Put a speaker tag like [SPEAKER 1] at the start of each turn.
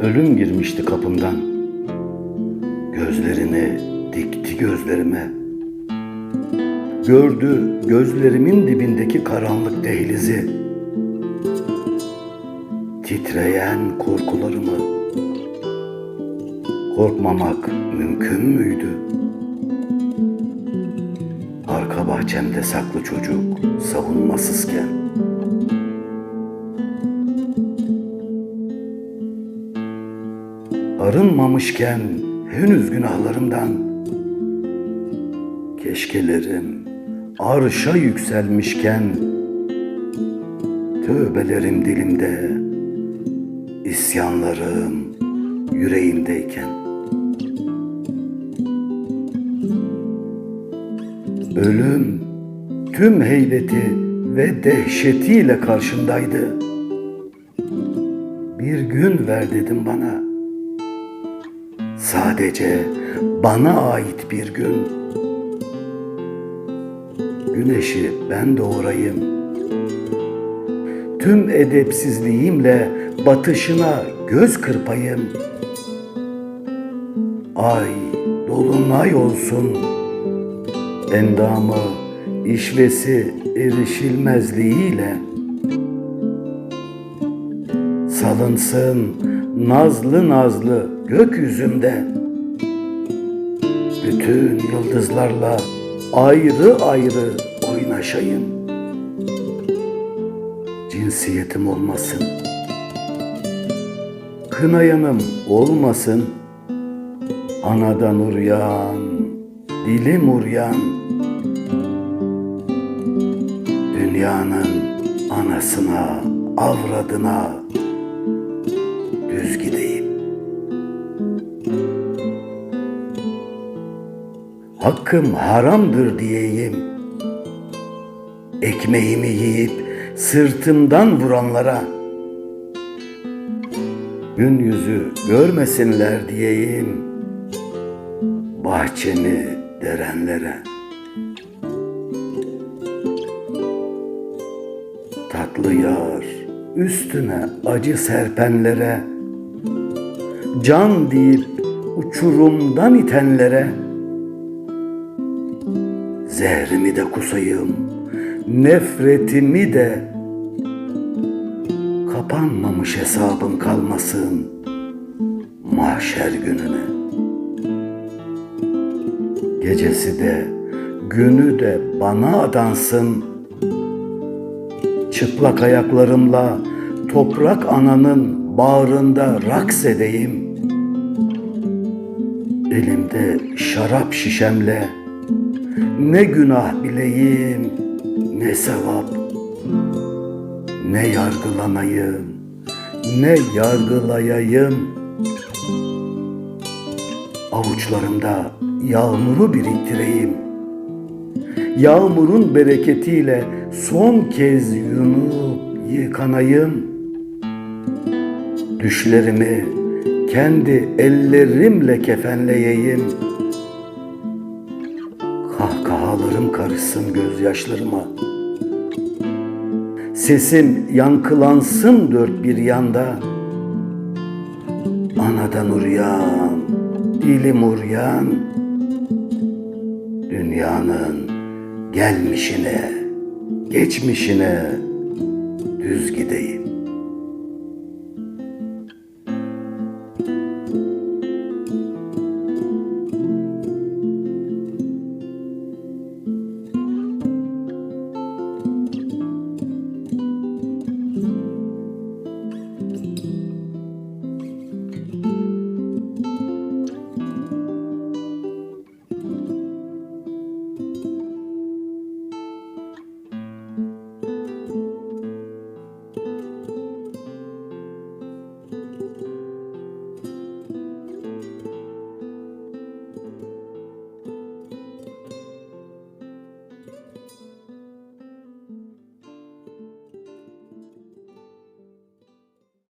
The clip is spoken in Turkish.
[SPEAKER 1] Ölüm girmişti kapımdan. Gözlerini dikti gözlerime. Gördü gözlerimin dibindeki karanlık dehlizi. Titreyen korkularımı. Korkmamak mümkün müydü? Arka bahçemde saklı çocuk savunmasızken. Arınmamışken henüz günahlarımdan Keşkelerim arşa yükselmişken Tövbelerim dilimde isyanlarım yüreğimdeyken Ölüm tüm heybeti ve dehşetiyle karşımdaydı. Bir gün ver dedim bana. Sadece bana ait bir gün. Güneşi ben doğurayım. Tüm edepsizliğimle batışına göz kırpayım. Ay dolunay olsun. Endamı, işvesi erişilmezliğiyle salınsın nazlı nazlı gökyüzümde bütün yıldızlarla ayrı ayrı oynaşayım. Cinsiyetim olmasın. Kınayanım olmasın. Anadan uryan dilim uryan dünyanın anasına avradına düz gideyim. Hakkım haramdır diyeyim. Ekmeğimi yiyip sırtımdan vuranlara gün yüzü görmesinler diyeyim. Bahçemi derenlere. Tatlı yar üstüne acı serpenlere Can deyip uçurumdan itenlere Zehrimi de kusayım Nefretimi de. Kapanmamış hesabım kalmasın Mahşer gününe. Gecesi de günü de bana adansın. Çıplak ayaklarımla toprak ananın bağrında raks edeyim. Elimde şarap şişemle ne günah bileyim ne sevap ne yargılanayım ne yargılayayım avuçlarımda yağmuru biriktireyim yağmurun bereketiyle son kez yunup yıkanayım. Düşlerimi kendi ellerimle kefenleyeyim. Kahkahalarım karışsın gözyaşlarıma. Sesim yankılansın dört bir yanda. Anadan uryan, dilim uryan, dünyanın gelmişine, geçmişine düz gideyim.